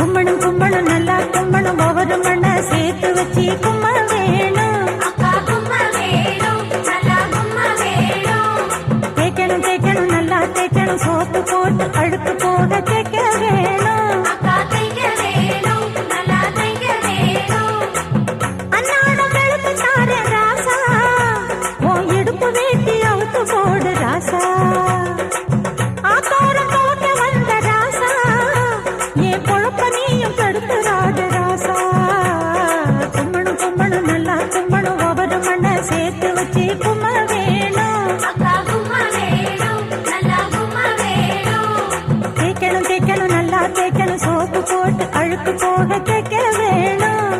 கும்மணும் கும்மணும் நல்லா கும்மணும் ஒவ்வொரு மண்ண சேர்த்து வச்சு கும்ம வேணும். தேய்க்கணும் தேய்க்கணும் நல்லா தேய்க்கணும். சோப்பு போட்டு அழுக்கு போக தேய்க்க வேணும். குழப்ப நீயும் தடுத்து ராஜராசா. கும்மணு கும்மணு நல்லா கும்மணு ஒவ்வொரு மண்ணை சேர்த்து வச்சு கும்ம தேக்கணும் தேக்கணும் நல்லா தேக்கணும் சோப்பு போட்டு அழுக்கு போக தேக்க வேணும்.